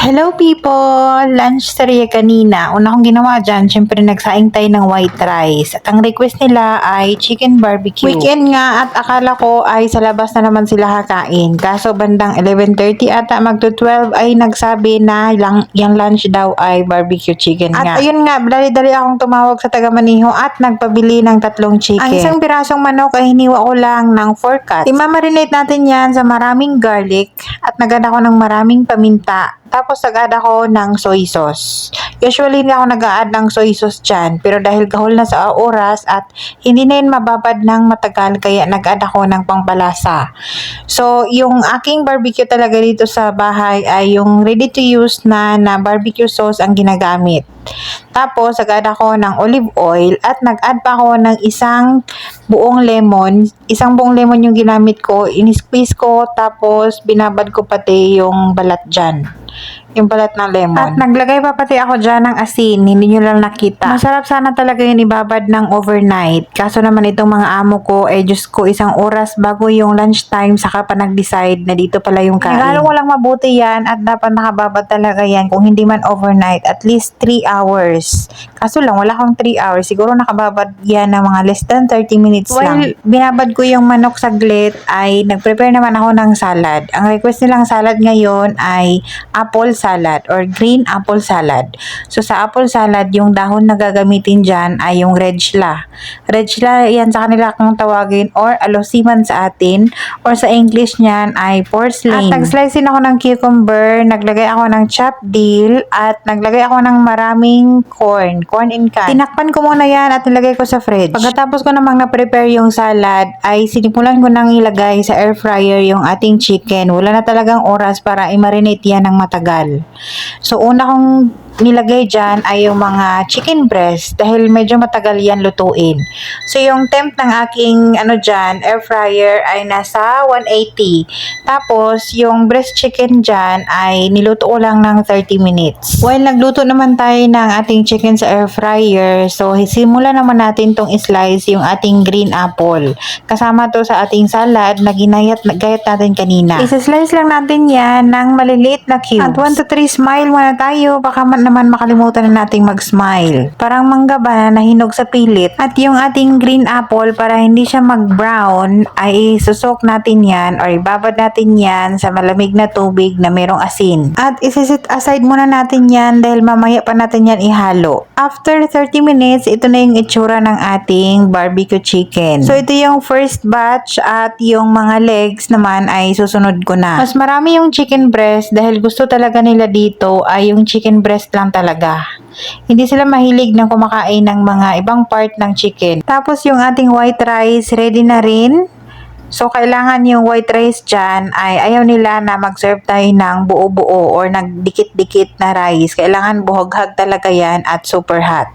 Hello people! Lunch sarya kanina. Una kong ginawa dyan, syempre nagsaing tayo ng white rice. At ang request nila ay chicken barbecue. Weekend nga at akala ko ay sa labas na naman sila kakain. Kaso bandang 11.30 ata magto 12 ay nagsabi na lang, yung lunch daw ay barbecue chicken At nga. ayun nga, dali-dali akong tumawag sa taga Maniho at nagpabili ng tatlong chicken. Ang isang pirasong manok ay hiniwa ko lang ng 4 cuts. Imamarinate natin yan sa maraming garlic at nagad ako ng maraming paminta. Tapos nag-add ako ng soy sauce. Usually hindi ako nag-add ng soy sauce dyan. Pero dahil gahol na sa oras at hindi na yun mababad ng matagal kaya nag-add ako ng pangpalasa. So yung aking barbecue talaga dito sa bahay ay yung ready to use na, na barbecue sauce ang ginagamit. Tapos, nag-add ako ng olive oil at nag-add pa ako ng isang buong lemon. Isang buong lemon yung ginamit ko. In-squeeze ko, tapos binabad ko pati yung balat dyan. Yung balat ng lemon. At naglagay pa pati ako dyan ng asin. Hindi nyo lang nakita. Masarap sana talaga yung ibabad ng overnight. Kaso naman itong mga amo ko, eh Diyos ko, isang oras bago yung lunchtime saka pa nag-decide na dito pala yung kain. Nagalo ko lang mabuti yan at dapat nakababad talaga yan kung hindi man overnight. At least 3 hours. Kaso lang, wala akong 3 hours. Siguro nakababad yan ng mga less than 30 minutes lang. binabad ko yung manok saglit, ay nag-prepare naman ako ng salad. Ang request nilang salad ngayon ay apple salad or green apple salad. So sa apple salad, yung dahon na gagamitin dyan ay yung regla. Regla yan sa kanila kung tawagin or alosiman sa atin or sa English niyan ay porcelain. At nag-slice ako ng cucumber, naglagay ako ng chopped dill at naglagay ako ng maraming corn, corn in can. Tinakpan ko muna yan at nilagay ko sa fridge. Pagkatapos ko namang na-prepare yung salad ay sinimulan ko nang ilagay sa air fryer yung ating chicken. Wala na talagang oras para i-marinate yan ng matagal. So una kong nilagay dyan ay yung mga chicken breast dahil medyo matagal yan lutuin. So yung temp ng aking ano dyan, air fryer ay nasa 180. Tapos yung breast chicken dyan ay niluto ko lang ng 30 minutes. While nagluto naman tayo ng ating chicken sa air fryer, so simula naman natin tong slice yung ating green apple. Kasama to sa ating salad na ginayat gayat natin kanina. Isa-slice lang natin yan ng maliliit na cubes. At 1 to 3 smile muna tayo. Baka man naman makalimutan na nating mag-smile. Parang mangga ba na nahinog sa pilit. At yung ating green apple para hindi siya mag-brown ay susok natin yan or ibabad natin yan sa malamig na tubig na merong asin. At isisit aside muna natin yan dahil mamaya pa natin yan ihalo. After 30 minutes, ito na yung itsura ng ating barbecue chicken. So ito yung first batch at yung mga legs naman ay susunod ko na. Mas marami yung chicken breast dahil gusto talaga nila dito ay yung chicken breast lang talaga. Hindi sila mahilig ng kumakain ng mga ibang part ng chicken. Tapos yung ating white rice ready na rin. So, kailangan yung white rice dyan ay ayaw nila na mag-serve tayo ng buo-buo or nagdikit-dikit na rice. Kailangan buhoghag talaga yan at super hot.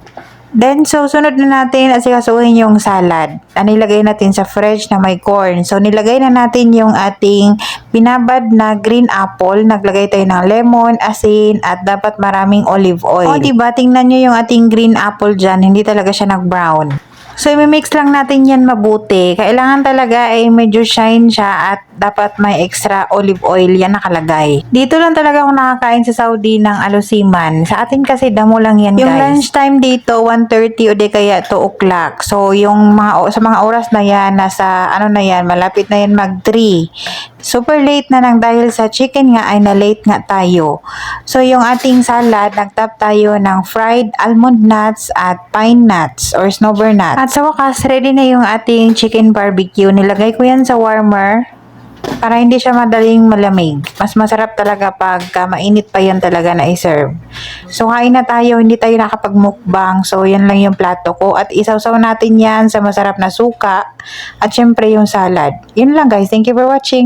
Then, so, sunod na natin at sikasuhin yung salad. Ang nilagay natin sa fridge na may corn. So, nilagay na natin yung ating binabad na green apple. Naglagay tayo ng lemon, asin, at dapat maraming olive oil. O, diba? Tingnan nyo yung ating green apple dyan. Hindi talaga siya nag-brown. So, i-mix lang natin yan mabuti. Kailangan talaga ay medyo shine siya at dapat may extra olive oil yan nakalagay. Dito lang talaga ako nakakain sa Saudi ng alosiman. Sa atin kasi damo lang yan yung guys. Yung lunchtime dito, 1.30 o di kaya 2 o'clock. So, yung mga, sa mga oras na yan, nasa ano na yan, malapit na yan mag 3. Super late na lang dahil sa chicken nga ay na late nga tayo. So, yung ating salad, nagtap tayo ng fried almond nuts at pine nuts or snowbird nuts. At sa wakas, ready na yung ating chicken barbecue. Nilagay ko yan sa warmer para hindi siya madaling malamig. Mas masarap talaga pag mainit pa yan talaga na i-serve. So, kain na tayo. Hindi tayo nakapag-mukbang. So, yan lang yung plato ko. At isawsaw natin yan sa masarap na suka. At syempre yung salad. Yun lang guys. Thank you for watching.